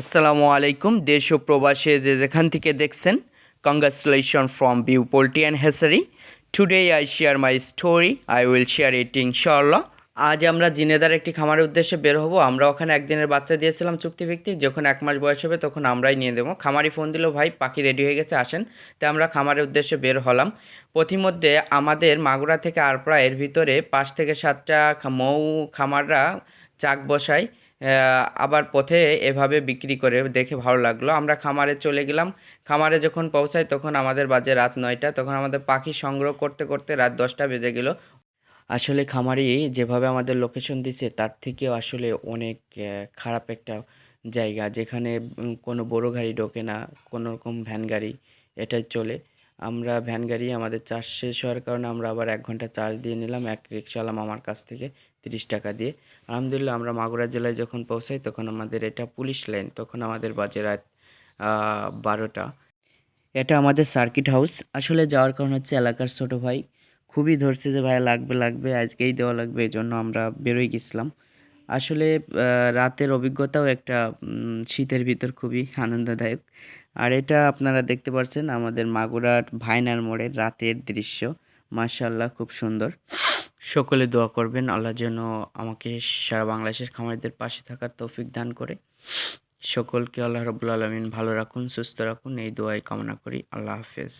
আসসালামু আলাইকুম, দেশ ও প্রবাসে যে যেখান থেকে দেখছেন কংগ্রাচুলেশন ফ্রম বিউ poultry and হেসারি today I share my story I will share it ইনশাআল্লাহ আজ আমরা জিনেদার একটি খামারের উদ্দেশ্যে বের হব। আমরা ওখানে একদিনের বাচ্চা দিয়েছিলাম চুক্তিভিত্তিক, যখন এক মাস বয়স হবে তখন আমরাই নিয়ে দেবো খামারি ফোন দিল, ভাই, পাখি রেডি হয়ে গেছে, আসেন। তাই আমরা খামারের উদ্দেশ্যে বের হলাম। প্রতিমধ্যে আমাদের মাগুরা থেকে আরপরা এর ভিতরে পাঁচ থেকে সাতটা মৌ খামাররা চাক বসায়। আবার পথে এভাবে বিক্রি করে দেখে ভালো লাগল। আমরা খামারে চলে গেলাম। খামারে যখন পৌঁছাই তখন আমাদের বাজে রাত নয়টা। তখন আমাদের পাখি সংগ্রহ করতে করতে রাত দশটা বেজে গেল। আসলে খামারি যেভাবে আমাদের লোকেশন দিছে, তার থেকেও আসলে অনেক খারাপ একটা জায়গা যেখানে কোনো বড় গাড়ি ঢোকে না, কোনো রকম ভ্যান গাড়ি এটাই চলে। আমরা ভ্যান গাড়ি আমাদের চার্জ শেষ হওয়ার কারণে আমরা আবার এক ঘণ্টা চার্জ দিয়ে নিলাম, এক রিক্সাওয়ালা মামার কাছ থেকে তিরিশ টাকা দিয়ে। আলহামদুলিল্লাহ আমরা মাগুরা জেলায় যখন পৌঁছাই তখন আমাদের এটা পুলিশ লাইন, তখন আমাদের বাজে রাত বারোটা। এটা আমাদের সার্কিট হাউস। আসলে যাওয়ার কারণ হচ্ছে এলাকার ছোটো ভাই। খুবই ধরছে যে ভাই লাগবে লাগবে, আজকেই দেওয়া লাগবে এই জন্য আমরা বেরোয় গেছিলাম। আসলে রাতের অভিজ্ঞতাও একটা শীতের ভিতর খুবই আনন্দদায়ক। আর এটা আপনারা দেখতে পাচ্ছেন আমাদের মাগুরার ভাইনার মোড়ের রাতের দৃশ্য। মাশাআল্লাহ, খুব সুন্দর। সকলে দোয়া করবেন, আল্লাহ যেন আমাকে সারা বাংলাদেশের খামারিদের পাশে থাকার তৌফিক দান করে। সকলকে আল্লাহ রবুল্লা আলমিন ভালো রাখুন, সুস্থ রাখুন। এই দোয়াই কামনা করি। আল্লাহ হাফেজ।